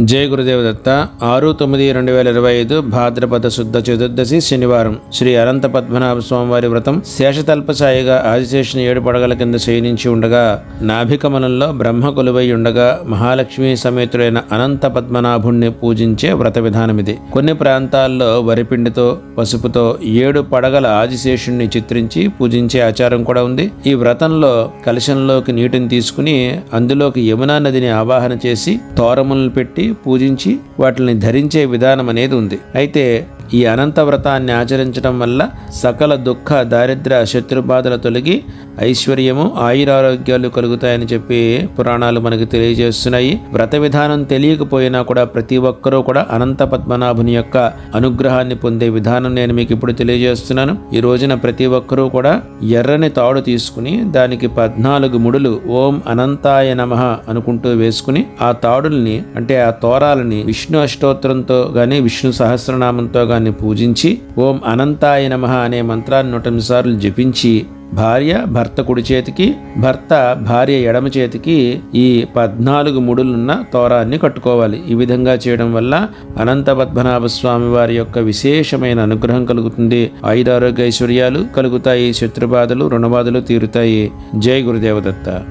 జయ గురుదేవ దత్త ఆరు తొమ్మిది రెండు వేల ఇరవై ఐదు భాద్రపద శుద్ధ చతుర్దశి శనివారం. శ్రీ అనంత పద్మనాభ స్వామివారి వ్రతం శేషతల్పసాయిగా ఆదిశేషుని ఏడు పడగల కింద శయనించి ఉండగా నాభికమలంలో బ్రహ్మ కొలువై ఉండగా మహాలక్ష్మి సమేతుడైన అనంత పద్మనాభుణ్ణి పూజించే వ్రత విధానమిది. కొన్ని ప్రాంతాల్లో వరిపిండితో పసుపుతో ఏడు పడగల ఆదిశేషుణ్ణి చిత్రించి పూజించే ఆచారం కూడా ఉంది. ఈ వ్రతంలో కలశంలోకి నీటిని తీసుకుని అందులోకి యమునా నదిని ఆవాహన చేసి తోరములను పెట్టి పూజించి వాటిని ధరించే విధానం అనేది ఉంది. అయితే ఈ అనంత వ్రతాన్ని ఆచరించడం వల్ల సకల దుఃఖ దారిద్ర శత్రుబాధలు తొలగి ఐశ్వర్యము ఆయురారోగ్యాలు కలుగుతాయని చెప్పి పురాణాలు మనకు తెలియజేస్తున్నాయి. వ్రత విధానం తెలియకపోయినా కూడా ప్రతి ఒక్కరూ కూడా అనంత పద్మనాభుని యొక్క అనుగ్రహాన్ని పొందే విధానం నేను మీకు ఇప్పుడు తెలియజేస్తున్నాను. ఈ రోజున ప్రతి ఒక్కరూ కూడా ఎర్రని తాడు తీసుకుని దానికి పద్నాలుగు ముడులు ఓం అనంతాయ నమః అనుకుంటూ వేసుకుని ఆ తాడుల్ని అంటే ఆ తోరాలని విష్ణు అష్టోత్తరంతో గాని విష్ణు సహస్రనామంతో గాని పూజించి ఓం అనంతాయ నమః అనే మంత్రాన్ని నూటమిసార్లు సార్లు జపించి భార్య భర్త కుడి చేతికి భర్త భార్య ఎడమ చేతికి ఈ పద్నాలుగు ముడులున్న తోరాన్ని కట్టుకోవాలి. ఈ విధంగా చేయడం వల్ల అనంత పద్మనాభ స్వామి వారి యొక్క విశేషమైన అనుగ్రహం కలుగుతుంది. ఆయురారోగ్య ఐశ్వర్యాలు కలుగుతాయి. శత్రుబాధలు రుణబాధలు తీరుతాయి. జై గురుదేవదత్త.